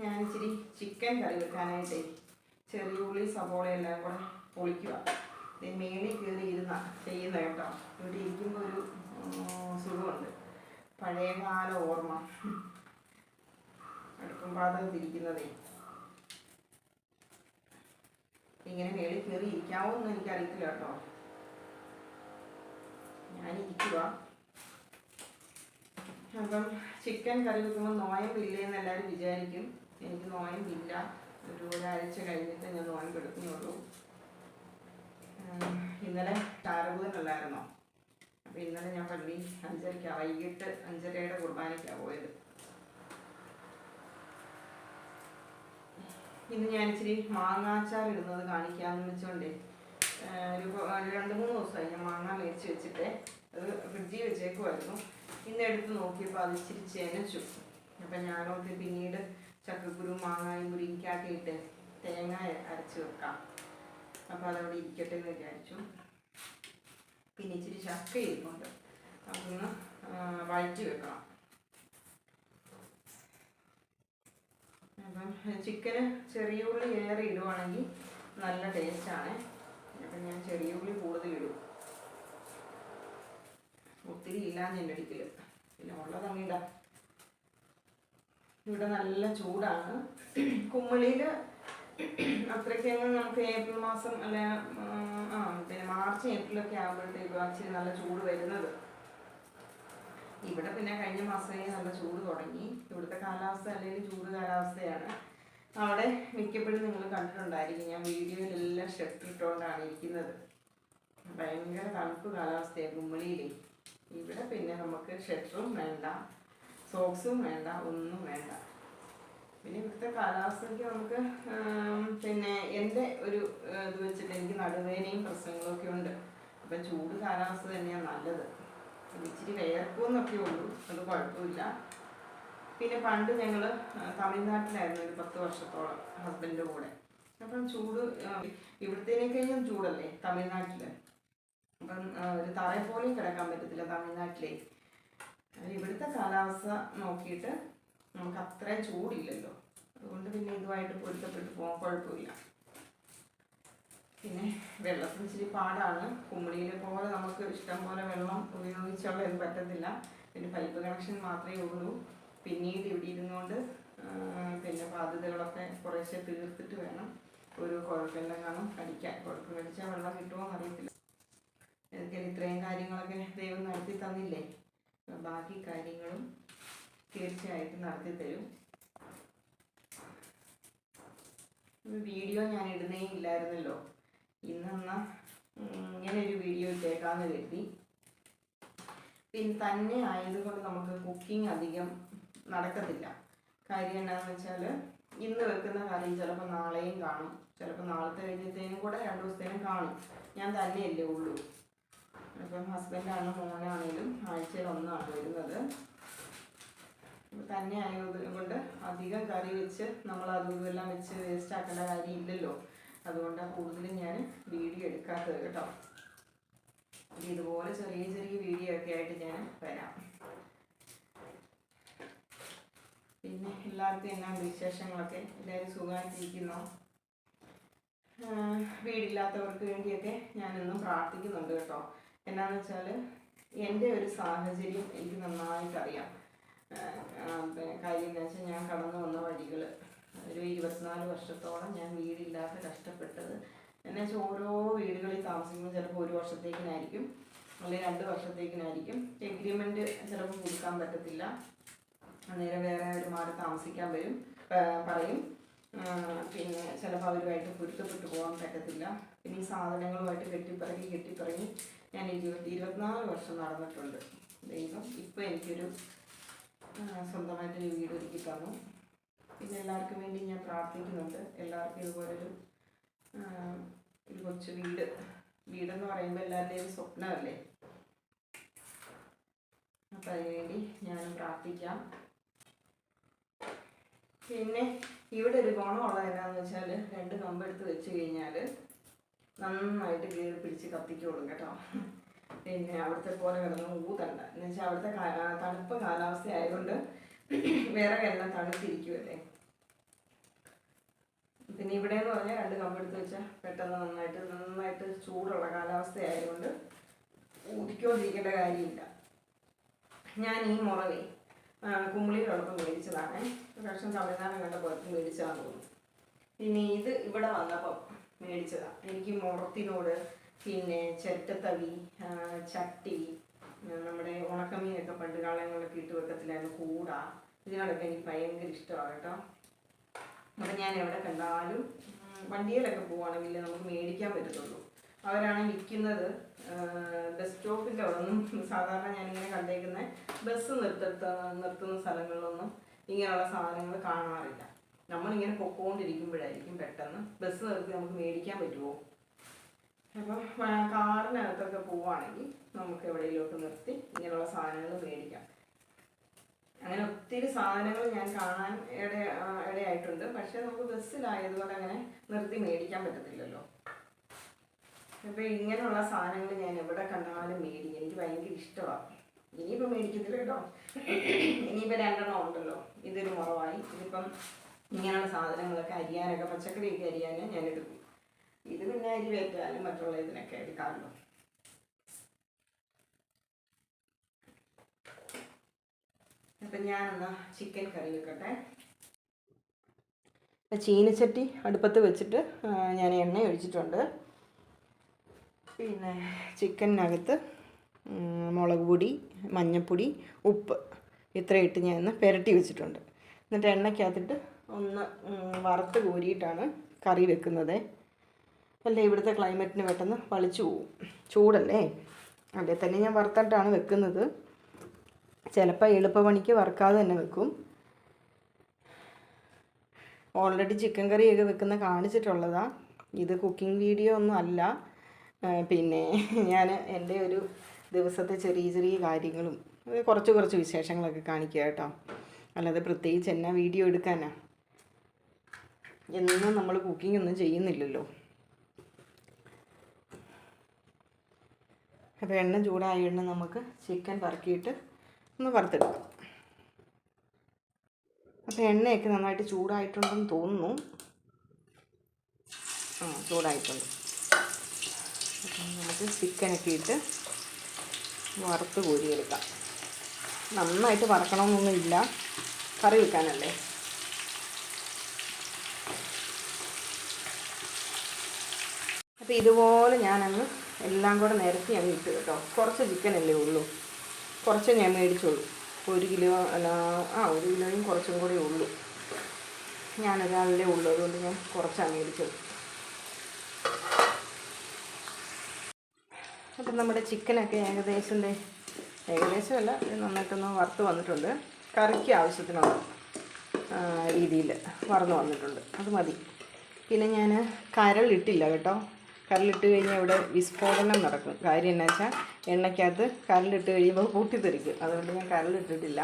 ഞാൻ ഇച്ചിരി ചിക്കൻ കറി വെക്കാനായിട്ട് ചെറിയ ഉള്ളി സവോള എല്ലാം കൂടെ പൊളിക്കുക. മേളിൽ കയറി ഇരുന്ന ചെയ്യുന്ന കേട്ടോ. ഇവിടെ ഇരിക്കുമ്പോൾ ഒരു സുഖമുണ്ട്. പഴയകാല ഓർമ്മ. അടുപ്പം പാത്രത്തിരിക്കുന്നതേ ഇങ്ങനെ മേളിൽ കയറി ഇരിക്കാവോ എന്ന് എനിക്കറിയത്തില്ല കേട്ടോ. ഞാനിരിക്കുക അപ്പം ചിക്കൻ കറി വെക്കുമ്പോൾ നോയമ്പില്ലേ എന്ന് എല്ലാവരും വിചാരിക്കും. എനിക്ക് നോയമ്പില്ല. ഒരു ഒരാഴ്ച കഴിഞ്ഞിട്ട് ഞാൻ നോയമ്പ് എടുക്കുന്നുള്ളൂ. ഇന്നലെ താരബുധനല്ലായിരുന്നോ അപ്പം ഇന്നലെ ഞാൻ പള്ളി അഞ്ചരയ്ക്കാണ് വൈകിട്ട് അഞ്ചരയുടെ കുർബാനയ്ക്കാണ് പോയത്. ഇന്ന് ഞാൻ ഇച്ചിരി മാങ്ങാച്ചാർ ഇടുന്നത് കാണിക്കാമെന്ന് വെച്ചോണ്ടേ ഒരു രണ്ട് മൂന്ന് ദിവസമായി ഞാൻ മാങ്ങ മേടിച്ച് വെച്ചിട്ട്. അത് ഫ്രിഡ്ജിൽ വെച്ചേക്കുമായിരുന്നു ഇന്ന് എടുത്ത് നോക്കിയപ്പോൾ അത് ഇച്ചിരി ചെനച്ചു. അപ്പം ഞാനോട്ട് പിന്നീട് ചക്കക്കുരു മാങ്ങായും മുരിക്കാട്ടിയിട്ട് തേങ്ങ അരച്ച് വെക്കാം. അപ്പോൾ അതവിടെ ഇരിക്കട്ടെ എന്ന് വിചാരിച്ചു. പിന്നെ ഇച്ചിരി ചക്ക ഇരിപ്പുണ്ട്. അതൊന്ന് വഴറ്റി വെക്കണം. അപ്പം ചിക്കന് ചെറിയ ഉള്ളി ഏറെ ഇടുവാണെങ്കിൽ നല്ല ടേസ്റ്റാണ് അപ്പം ഞാൻ ചെറിയ ഉള്ളി കൂടുതൽ ഇടും. ഒത്തിരി ഇല്ലാന്ന് എന്റെ അടുക്കൽ പിന്നെ ഉള്ളത് അങ്ങിടാം ഇവിടെ നല്ല ചൂടാണ്. കുമ്മളിയിൽ അത്രയ്ക്കങ്ങ് നമുക്ക് ഏപ്രിൽ മാസം അല്ല ആ പിന്നെ മാർച്ച് ഏപ്രിലൊക്കെ ആകുമ്പോഴത്തേക്കും ഇച്ചിരി നല്ല ചൂട് വരുന്നത്. ഇവിടെ പിന്നെ കഴിഞ്ഞ മാസമേ നല്ല ചൂട് തുടങ്ങി. ഇവിടുത്തെ കാലാവസ്ഥ അല്ലെങ്കിൽ ചൂട് കാലാവസ്ഥയാണ്. അവിടെ മിക്കപ്പോഴും നിങ്ങൾ കണ്ടിട്ടുണ്ടായിരിക്കും. ഞാൻ വീഡിയോയിലെല്ലാം ഷർട്ട് ഇട്ടുകൊണ്ടാണ് ഇരിക്കുന്നത്. ഭയങ്കര തണുപ്പ് കാലാവസ്ഥയാണ് കുമ്മളിയിലേ. ഇവിടെ പിന്നെ നമുക്ക് ഷെട്ടറും വേണ്ട. സോക്സും വേണ്ട ഒന്നും വേണ്ട. പിന്നെ ഇവിടുത്തെ കാലാവസ്ഥയ്ക്ക് നമുക്ക് പിന്നെ എന്റെ ഒരു ഇത് വെച്ചിട്ട് എനിക്ക് നടുവേനയും പ്രശ്നങ്ങളൊക്കെ ഉണ്ട്. അപ്പം ചൂട് കാലാവസ്ഥ തന്നെയാണ് നല്ലത്. ഇച്ചിരി വേർക്കുമെന്നൊക്കെ ഉള്ളൂ അത് കുഴപ്പമില്ല. പിന്നെ പണ്ട് ഞങ്ങൾ തമിഴ്നാട്ടിലായിരുന്നു ഒരു പത്ത് വർഷത്തോളം ഹസ്ബൻഡിന്റെ കൂടെ. അപ്പം ചൂട് ഇവിടുത്തേനേക്കഴിഞ്ഞും ചൂടല്ലേ തമിഴ്നാട്ടിൽ അപ്പം ഒരു തറയെ പോലെയും കിടക്കാൻ പറ്റത്തില്ല തമിഴ്നാട്ടിലെ. അത് ഇവിടുത്തെ കാലാവസ്ഥ നോക്കിയിട്ട് നമുക്ക് അത്രയും ചൂടില്ലല്ലോ. അതുകൊണ്ട് പിന്നെ ഇതുമായിട്ട് പൊരുത്തപ്പെട്ട് പോകാൻ കുഴപ്പമില്ല. പിന്നെ വെള്ളത്തിന് ഇച്ചിരി പാടാണ്. കുമ്പിളിയിലെ പോലെ നമുക്ക് ഇഷ്ടം പോലെ വെള്ളം ഉപയോഗിച്ചുള്ള ഇത് പറ്റത്തില്ല. പിന്നെ പൈപ്പ് കണക്ഷൻ മാത്രമേ ഉള്ളൂ. പിന്നീട് ഇവിടെ ഇരുന്നുകൊണ്ട് പിന്നെ ബാധ്യതകളൊക്കെ കുറേശ്ശെ തീർത്തിട്ട് വേണം ഒരു കുഴപ്പമെല്ലാം കാണും അടിക്കാൻ കുഴപ്പം കടിച്ചാൽ വെള്ളം കിട്ടുമോ എന്നറിയത്തില്ല. എനിക്ക് ഇത്രയും കാര്യങ്ങളൊക്കെ ദൈവം നടത്തി തന്നില്ലേ? ബാക്കി കാര്യങ്ങളും തീർച്ചയായിട്ടും നടത്തി തരും. വീഡിയോ ഞാൻ ഇടുന്നേ ഇല്ലായിരുന്നല്ലോ. ഇന്നെന്നാ ഇങ്ങനെ ഒരു വീഡിയോ ഇട്ടേക്കാന്ന് കരുതി. പിന്നെ തന്നെ ആയതുകൊണ്ട് നമുക്ക് കുക്കിംഗ് അധികം നടക്കത്തില്ല. കാര്യം എന്താണെന്ന് വെച്ചാൽ ഇന്ന് വെക്കുന്ന കറി ചിലപ്പോൾ നാളെയും കാണും. ചിലപ്പോൾ നാളത്തെ കഴിഞ്ഞത്തേനും കൂടെ രണ്ട് ദിവസത്തേനും കാണും. ഞാൻ തന്നെയല്ലേ ഉള്ളൂ. ഹസ്ബൻഡാണ് മോനാണേലും ആഴ്ചയിൽ ഒന്നാണ് വരുന്നത്. തന്നെ ആയത് കൊണ്ട് അധികം കറി വെച്ച് നമ്മൾ അതും ഇതെല്ലാം വെച്ച് വേസ്റ്റ് ആക്കേണ്ട കാര്യം ഇല്ലല്ലോ അതുകൊണ്ടാണ് കൂടുതലും ഞാൻ വീഡിയോ എടുക്കാത്തത് കേട്ടോ. ഇതുപോലെ ചെറിയ ചെറിയ വീഡിയോ ഒക്കെ ആയിട്ട് ഞാൻ വരാം. പിന്നെ എല്ലാവർക്കും എന്നാ വിശേഷങ്ങളൊക്കെ? എല്ലാവരും സുഖമായിട്ടിരിക്കുന്നു? വീടില്ലാത്തവർക്ക് വേണ്ടിയൊക്കെ ഞാനെന്നും പ്രാർത്ഥിക്കുന്നുണ്ട് കേട്ടോ. എന്നാന്ന് വെച്ചാൽ എന്റെ ഒരു സാഹചര്യം എനിക്ക് നന്നായിട്ട് അറിയാം കാര്യം എന്താ വെച്ചാൽ ഞാൻ കടന്നു വന്ന വഴികൾ ഒരു ഇരുപത്തിനാല് വർഷത്തോളം ഞാൻ വീടില്ലാതെ കഷ്ടപ്പെട്ടത്. എന്നു വെച്ചാൽ ഓരോ വീടുകളിൽ താമസിക്കുമ്പോൾ ചിലപ്പോൾ ഒരു വർഷത്തേക്കിനായിരിക്കും അല്ലെങ്കിൽ രണ്ട് വർഷത്തേക്കിനായിരിക്കും. എഗ്രിമെന്റ് ചിലപ്പോൾ കൊടുക്കാൻ പറ്റത്തില്ല. അന്നേരം വേറെ അവർ മാറി താമസിക്കാൻ വരും പറയും. പിന്നെ ചിലപ്പോൾ അവരുമായിട്ട് പൊരുത്തപ്പെട്ടു പോകാൻ പറ്റത്തില്ല. പിന്നെ ഈ സാധനങ്ങളുമായിട്ട് കെട്ടിപ്പിറങ്ങി കെട്ടിപ്പിറങ്ങി ഞാൻ ഇരുപത്തി ഇരുപത്തിനാല് വർഷം നടന്നിട്ടുണ്ട്. ദൈവം ഇപ്പോൾ എനിക്കൊരു സ്വന്തമായിട്ടൊരു വീട് ഒരുക്കി തന്നു. പിന്നെ എല്ലാവർക്കും വേണ്ടി ഞാൻ പ്രാർത്ഥിക്കുന്നുണ്ട്. എല്ലാവർക്കും ഇതുപോലൊരു ഒരു കൊച്ചു വീട്. വീടെന്ന് പറയുമ്പോൾ എല്ലാവരുടെയും സ്വപ്നമല്ലേ? അപ്പം അതിനുവേണ്ടി ഞാനും പ്രാർത്ഥിക്കാം. പിന്നെ ഇവിടെ ഒരു ഗുണമുള്ളത് എന്താണെന്ന് വെച്ചാൽ രണ്ട് കമ്പെടുത്ത് വെച്ച് കഴിഞ്ഞാൽ നന്നായിട്ട് കീറി പിടിച്ച് കത്തിക്കോളും കേട്ടോ. പിന്നെ അവിടുത്തെ പോലെ കിടന്ന് ഊതണ്ട. എന്ന് വെച്ചാൽ അവിടുത്തെ തണുപ്പ് കാലാവസ്ഥ ആയതുകൊണ്ട് വേറെ എല്ലാം തണുത്തിരിക്കുമല്ലേ പിന്നെ ഇവിടെ എന്ന് പറഞ്ഞാൽ രണ്ട് കമ്പെടുത്ത് വെച്ചാൽ പെട്ടെന്ന് നന്നായിട്ട് നന്നായിട്ട് ചൂടുള്ള കാലാവസ്ഥ ആയതുകൊണ്ട് ഊതിക്കൊണ്ടിരിക്കേണ്ട കാര്യമില്ല. ഞാൻ ഈ മുളകെ കുമ്പിളിയിലുള്ളപ്പോൾ മേടിച്ചതാണ്. തമിഴ്നാട് കണ്ട പുറത്ത് മേടിച്ചതാണെന്ന് തോന്നുന്നു. പിന്നെ ഇത് ഇവിടെ വന്നപ്പം മേടിച്ചതാണ് എനിക്ക് മുറത്തിനോട് പിന്നെ ചെറ്റത്തവി ചട്ടി നമ്മുടെ ഉണക്കമീനൊക്കെ പണ്ട് കാലങ്ങളിലൊക്കെ ഇട്ട് വെക്കത്തില്ലായിരുന്നു കൂട ഇതിനോടൊക്കെ എനിക്ക് ഭയങ്കര ഇഷ്ടമാണ് കേട്ടോ. അപ്പം ഞാൻ എവിടെ കണ്ടാലും വണ്ടിയിലൊക്കെ പോവുകയാണെങ്കിൽ നമുക്ക് മേടിക്കാൻ പറ്റത്തുള്ളൂ. അവരാണ് വിൽക്കുന്നത്. ബസ് സ്റ്റോപ്പിന്റെ അവിടെയൊന്നും സാധാരണ ഞാനിങ്ങനെ കണ്ടേക്കുന്ന. ബസ് നിർത്ത നിർത്തുന്ന സ്ഥലങ്ങളിലൊന്നും ഇങ്ങനെയുള്ള സാധനങ്ങൾ കാണാറില്ല. നമ്മളിങ്ങനെ പൊക്കോണ്ടിരിക്കുമ്പോഴായിരിക്കും പെട്ടെന്ന് ബസ് നിർത്തി നമുക്ക് മേടിക്കാൻ പറ്റുമോ അപ്പം കാറിനകത്തൊക്കെ പോവുകയാണെങ്കിൽ നമുക്ക് എവിടെയെങ്കിലുമൊക്കെ നിർത്തി ഇങ്ങനെയുള്ള സാധനങ്ങൾ മേടിക്കാം. അങ്ങനെ ഒത്തിരി സാധനങ്ങൾ ഞാൻ കാണാൻ ഇട ഇടയായിട്ടുണ്ട്. പക്ഷെ നമുക്ക് ബസ്സിലായതുകൊണ്ട് അങ്ങനെ നിർത്തി മേടിക്കാൻ പറ്റത്തില്ലല്ലോ. അപ്പോൾ ഇങ്ങനെയുള്ള സാധനങ്ങൾ ഞാൻ എവിടെ കണ്ടാലും മേടിക്കും. എനിക്ക് ഭയങ്കര ഇഷ്ടമാണ് ഇനിയിപ്പോൾ മേടിക്കത്തില്ല കേട്ടോ. ഇനിയിപ്പോൾ രണ്ടെണ്ണം ഉണ്ടല്ലോ. ഇതൊരു മുറവായി. ഇതിപ്പം ഇങ്ങനെയുള്ള സാധനങ്ങളൊക്കെ അരിയാനൊക്കെ പച്ചക്കറിയൊക്കെ അരിയാനും ഞാൻ എടുക്കും. ഇത് പിന്നെ അരി വേറ്റാനും മറ്റുള്ള ഇതിനൊക്കെ എടുക്കാമല്ലോ അപ്പം ഞാനെന്നാ ചിക്കൻ കറി വെക്കട്ടെ. ചീനച്ചട്ടി അടുപ്പത്ത് വെച്ചിട്ട് ഞാൻ എണ്ണ ഒഴിച്ചിട്ടുണ്ട്. പിന്നെ ചിക്കനകത്ത് മുളക് പൊടി മഞ്ഞൾപ്പൊടി ഉപ്പ് ഇത്ര ഇട്ട് ഞാൻ ഒന്ന് പുരട്ടി വെച്ചിട്ടുണ്ട്. എന്നിട്ട് എണ്ണയ്ക്കകത്തിട്ട് ഒന്ന് വറുത്ത് കോരിയിട്ടാണ് കറി വെക്കുന്നത്. അല്ലേ ഇവിടുത്തെ ക്ലൈമറ്റിന് പെട്ടെന്ന് വളിച്ചു പോവും. ചൂടല്ലേ? അല്ലേ തന്നെ ഞാൻ വറുത്തിട്ടാണ് വെക്കുന്നത്. ചിലപ്പോൾ എളുപ്പപ്പണിക്ക് വറുക്കാതെ തന്നെ വെക്കും. ഓൾറെഡി ചിക്കൻ കറിയൊക്കെ വെക്കുന്ന കാണിച്ചിട്ടുള്ളതാണ് ഇത് കുക്കിംഗ് വീഡിയോ ഒന്നും അല്ല. പിന്നെ ഞാൻ എന്റെ ഒരു ദിവസത്തെ ചെറിയ ചെറിയ കാര്യങ്ങളും കുറച്ച് കുറച്ച് വിശേഷങ്ങളൊക്കെ കാണിക്കുക കേട്ടോ. അല്ലാതെ പ്രത്യേകിച്ച് എന്നാ വീഡിയോ എടുക്കാനാ? എന്നും നമ്മൾ കുക്കിംഗ് ഒന്നും ചെയ്യുന്നില്ലല്ലോ. അപ്പോൾ എണ്ണ ചൂടായ എണ്ണ നമുക്ക് ചിക്കൻ പറക്കിയിട്ട് ഒന്ന് വറുത്തെടുക്കാം. അപ്പോൾ എണ്ണയൊക്കെ നന്നായിട്ട് ചൂടായിട്ടുണ്ടെന്ന് തോന്നുന്നു. ആ ചൂടായിട്ടുണ്ട്. നമുക്ക് ചിക്കനൊക്കെ ഇട്ട് വറുത്ത് കോരിയെടുക്കാം. നന്നായിട്ട് വറക്കണമെന്നൊന്നുമില്ല. കറി വെക്കാനല്ലേ? അപ്പോൾ ഇതുപോലെ ഞാനങ്ങ് എല്ലാം കൂടെ നിരത്തി അങ്ങ് ഇട്ട് കേട്ടോ. കുറച്ച് ചിക്കനല്ലേ ഉള്ളൂ. കുറച്ച് ഞാൻ മേടിച്ചോളൂ ഒരു കിലോ അല്ല ആ ഒരു കിലോയും കുറച്ചും കൂടെ ഉള്ളൂ. ഞാനൊരാളിലെ ഉള്ളൂ. അതുകൊണ്ട് ഞാൻ കുറച്ചാണ് മേടിച്ചത് അപ്പം നമ്മുടെ ചിക്കനൊക്കെ ഏകദേശം ഏകദേശമല്ല നന്നായിട്ടൊന്ന് വറുത്ത് വന്നിട്ടുണ്ട്. കറിക്ക് ആവശ്യത്തിനുള്ള രീതിയിൽ വറന്ന് വന്നിട്ടുണ്ട്. അത് മതി. പിന്നെ ഞാൻ കരളിട്ടില്ല കേട്ടോ. കരളിട്ട് കഴിഞ്ഞാൽ ഇവിടെ വിസ്ഫോടനം നടക്കും. കാര്യം എന്നാ വെച്ചാൽ എണ്ണയ്ക്കകത്ത് കരളിട്ട് കഴിയുമ്പോൾ പൂട്ടിത്തെറിക്കും. അതുകൊണ്ട് ഞാൻ കരളിട്ടിട്ടില്ല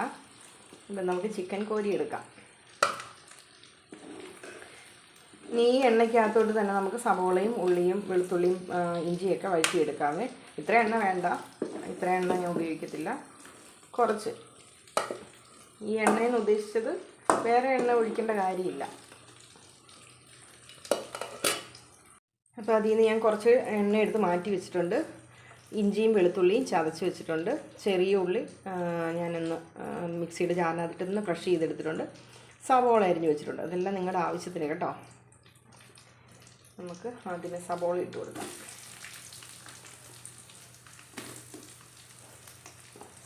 അപ്പം നമുക്ക് ചിക്കൻ കോരി എടുക്കാം ഇനി ഈ എണ്ണയ്ക്കകത്തോട്ട് തന്നെ നമുക്ക് സവോളയും ഉള്ളിയും വെളുത്തുള്ളിയും ഇഞ്ചിയൊക്കെ വഴറ്റിയെടുക്കാവേ. ഇത്ര എണ്ണ വേണ്ട. ഇത്ര എണ്ണ ഞാൻ ഉപയോഗിക്കത്തില്ല. കുറച്ച്. ഈ എണ്ണയെന്ന് ഉദ്ദേശിച്ചത് വേറെ എണ്ണ ഒഴിക്കേണ്ട കാര്യമില്ല. അപ്പോൾ അതിൽ നിന്ന് ഞാൻ കുറച്ച് എണ്ണ എടുത്ത് മാറ്റി വെച്ചിട്ടുണ്ട്. ഇഞ്ചിയും വെളുത്തുള്ളിയും ചതച്ച് വെച്ചിട്ടുണ്ട്. ചെറിയ ഉള്ളി ഞാനൊന്ന് മിക്സിയുടെ ജാറിനകത്തിട്ടൊന്ന് ക്രഷ് ചെയ്തെടുത്തിട്ടുണ്ട്. സവോള അരിഞ്ഞ് വെച്ചിട്ടുണ്ട്. അതെല്ലാം നിങ്ങളുടെ ആവശ്യത്തിന് കേട്ടോ. നമുക്ക് ആദ്യമേ സബോള ഇട്ട് കൊടുക്കാം.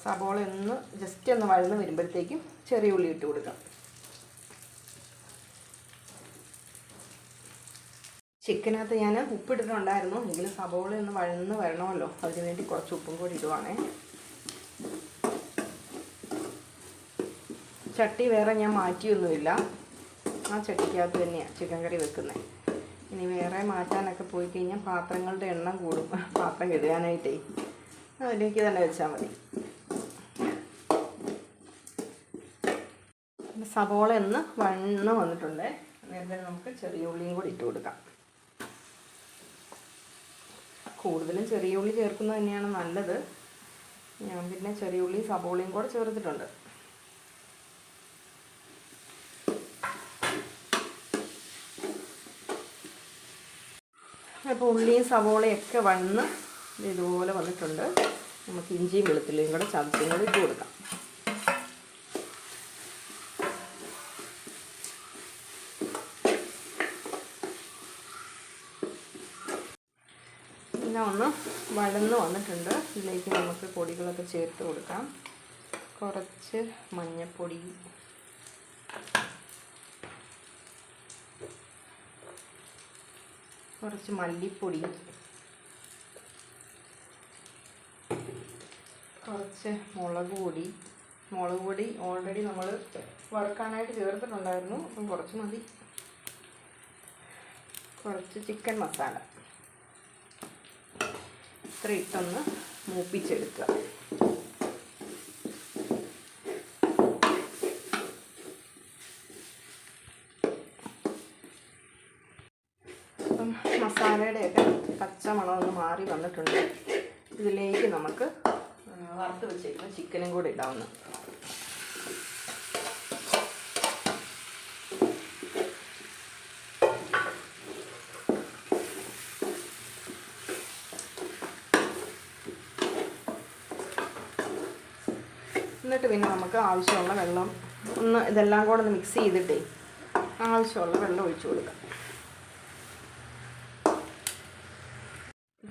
സബോള ഒന്ന് ജസ്റ്റ് ഒന്ന് വഴന്ന് വരുമ്പോഴത്തേക്കും ചെറിയ ഉള്ളി ഇട്ട് കൊടുക്കാം. ചിക്കനകത്ത് ഞാൻ ഉപ്പിട്ടിട്ടുണ്ടായിരുന്നു എങ്കിലും സബോള ഒന്ന് വഴന്ന് വരണമല്ലോ. അതിന് വേണ്ടി കുറച്ച് ഉപ്പും കൂടി ഇടുവാണേ. ചട്ടി വേറെ ഞാൻ മാറ്റിയൊന്നുമില്ല. ആ ചട്ടിക്കകത്ത് തന്നെയാണ് ചിക്കൻ കറി വെക്കുന്നത് ഇനി വേറെ മാറ്റാനൊക്കെ പോയി കഴിഞ്ഞാൽ പാത്രങ്ങളുടെ എണ്ണം കൂടും. പാത്രം കഴുകാനായിട്ടേ. അതിലേക്ക് തന്നെ വെച്ചാൽ മതി. സവോള എന്ന് വണ്ണ് വന്നിട്ടുണ്ട്. നേരത്തെ നമുക്ക് ചെറിയ ഉള്ളിയും കൂടി ഇട്ട് കൊടുക്കാം. കൂടുതലും ചെറിയ ഉള്ളി ചേർക്കുന്നത് തന്നെയാണ് നല്ലത്. ഞാൻ പിന്നെ ചെറിയ ഉള്ളിയും സവോളയും കൂടെ ചേർത്തിട്ടുണ്ട്. അപ്പോൾ ഉള്ളിയും സവോളയൊക്കെ വന്ന് ഇതുപോലെ വന്നിട്ടുണ്ട്. നമുക്ക് ഇഞ്ചിയും വെളുത്തുള്ളിയും കൂടെ ചതച്ചും കൂടെ ഇട്ട് കൊടുക്കാം. പിന്നെ ഒന്ന് വഴന്ന് വന്നിട്ടുണ്ട്. ഇതിലേക്ക് നമുക്ക് പൊടികളൊക്കെ ചേർത്ത് കൊടുക്കാം. കുറച്ച് മഞ്ഞൾപ്പൊടി കുറച്ച് മല്ലിപ്പൊടി. കുറച്ച് മുളക് പൊടി. മുളക് പൊടി ഓൾറെഡി നമ്മൾ വറുക്കാനായിട്ട് ചേർത്തിട്ടുണ്ടായിരുന്നു. അപ്പം കുറച്ച് മതി. കുറച്ച് ചിക്കൻ മസാല ഇത്ര ഇട്ടൊന്ന് മൂപ്പിച്ചെടുക്കുക. മാറി വന്നിട്ടുണ്ട്. ഇതിലേക്ക് നമുക്ക് വറുത്ത് വെച്ചേക്കുന്ന ചിക്കനും കൂടി ഇടാവുന്ന. എന്നിട്ട് പിന്നെ നമുക്ക് ആവശ്യമുള്ള വെള്ളം ഒന്ന് ഇതെല്ലാം കൂടെ ഒന്ന് മിക്സ് ചെയ്തിട്ടേ ആവശ്യമുള്ള വെള്ളം ഒഴിച്ചു കൊടുക്കാം.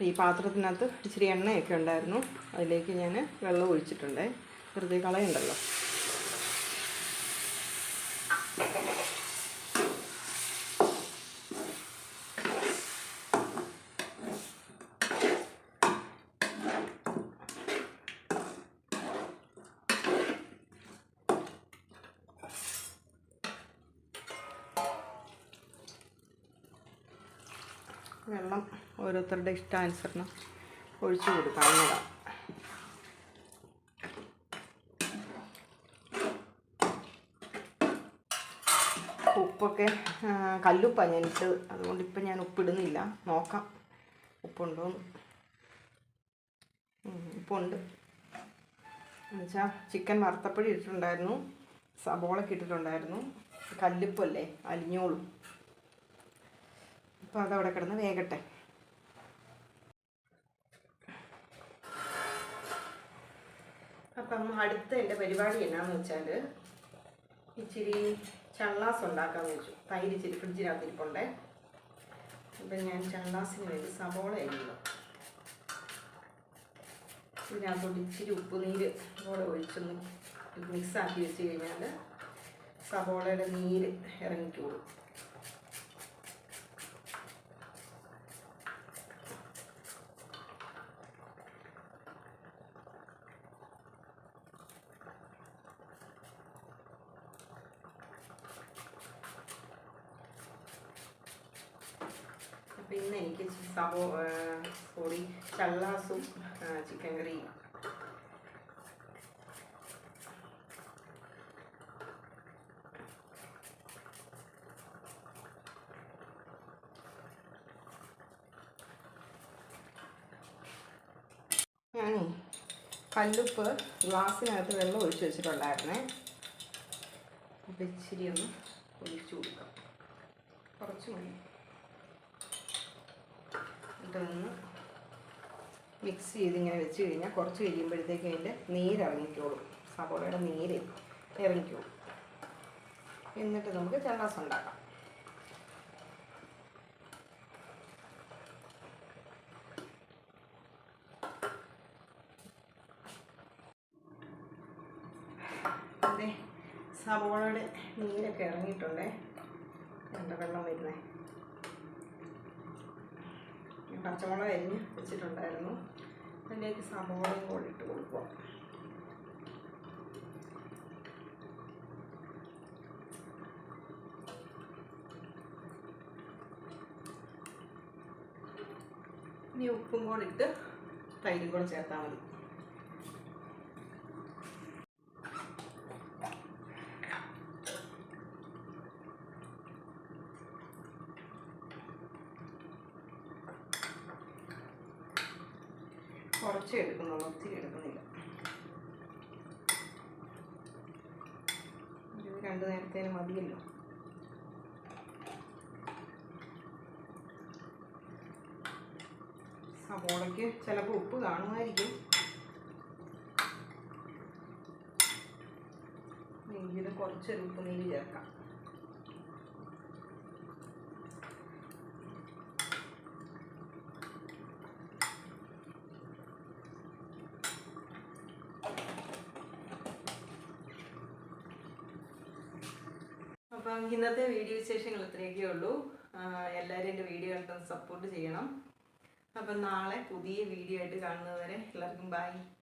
ഈ പാത്രത്തിനകത്ത് ഇച്ചിരി എണ്ണയൊക്കെ ഉണ്ടായിരുന്നു. അതിലേക്ക് ഞാൻ വെള്ളം ഒഴിച്ചിട്ടുണ്ട്. വെറുതെ കളയുണ്ടല്ലോ. വെള്ളം ഓരോരുത്തരുടെ ഇഷ്ടാനുസരണം ഒഴിച്ചു കൊടുക്കാം കൊടുക്കാവുന്നതാണ്. ഉപ്പൊക്കെ കല്ലുപ്പാണ് ഞാൻ ഇട്ടത് അതുകൊണ്ട് ഇപ്പം ഞാൻ ഉപ്പിടുന്നില്ല. നോക്കാം. ഉപ്പുണ്ടോന്ന് ഉം, ഉപ്പുണ്ട്. എന്നുവെച്ചാൽ ചിക്കൻ വറുത്തപ്പഴി ഇട്ടിട്ടുണ്ടായിരുന്നു. സബോളൊക്കെ ഇട്ടിട്ടുണ്ടായിരുന്നു. കല്ലുപ്പല്ലേ? അലിഞ്ഞോളും. അപ്പോൾ അതവിടെ കിടന്ന് വേകട്ടെ. അപ്പം അടുത്ത എന്റെ പരിപാടി എന്നാന്ന് വെച്ചാൽ ഇച്ചിരി ചള്ളാസ് ഉണ്ടാക്കാൻ വെച്ചു. തൈര് ഇച്ചിരി ഫ്രിഡ്ജിനകത്ത് ഇരിപ്പുണ്ടേ. അപ്പം ഞാൻ ചള്ളാസിന് വേണ്ടി സവോള അരിയുന്നു ഇതിനകത്തോട്ട് ഇച്ചിരി ഉപ്പുനീര് കൂടെ ഒഴിച്ചൊന്ന് മിക്സാക്കി വെച്ച് കഴിഞ്ഞാൽ സവോളയുടെ നീര് ഇറങ്ങിക്കോളും. അപ്പം ഇന്ന് എനിക്ക് സബോ സോറി ചള്ളാസും ചിക്കൻ കറിയും ഞാനേ കല്ലുപ്പ് ഗ്ലാസ്സിനകത്ത് വെള്ളം ഒഴിച്ച് വെച്ചിട്ടുണ്ടായിരുന്നേ. അപ്പം ഇച്ചിരി ഒന്ന് ഒഴിച്ചു കൊടുക്കാം. കുറച്ച് മതി. എന്നിട്ടൊന്ന് മിക്സ് ചെയ്തിങ്ങനെ വെച്ച് കഴിഞ്ഞാൽ കുറച്ച് കഴിയുമ്പോഴത്തേക്ക് അതിന്റെ നീരിറങ്ങിക്കോളും സവോളയുടെ നീര് ഇറങ്ങിക്കോളും. എന്നിട്ട് നമുക്ക് ചള്ളാസ് ഉണ്ടാക്കാം. സവോളയുടെ നീരൊക്കെ ഇറങ്ങിയിട്ടുണ്ടേ. കണ്ട വെള്ളം വരുന്നേ? പച്ചമുളക് അരിഞ്ഞ് വെച്ചിട്ടുണ്ടായിരുന്നു. അതിലേക്ക് സവോളയും കൂടി ഇട്ട് കൊടുക്കുക. ഇനി ഉപ്പും കൂടി ഇട്ട് തൈരും കൂടെ ചേർത്താൽ മതി. കുറച്ചേ എടുക്കുന്നുള്ളൂ ഒത്തിരി എടുക്കുന്നില്ല. രണ്ട് നേരത്തേന് മതിയല്ലോ. സവോളയ്ക്ക് ചിലപ്പോൾ ഉപ്പ് കാണുമായിരിക്കും. എങ്കിലും കുറച്ചൊരു ഉപ്പ് നീര് ചേർക്കാം അപ്പം ഇന്നത്തെ വീഡിയോ വിശേഷങ്ങൾ ഇത്രയൊക്കെ ഉള്ളൂ. എല്ലാവരും എന്റെ വീഡിയോ കണ്ടൊന്ന് സപ്പോർട്ട് ചെയ്യണം. അപ്പം നാളെ പുതിയ വീഡിയോ ആയിട്ട് കാണുന്നതുവരെ എല്ലാവർക്കും ബൈ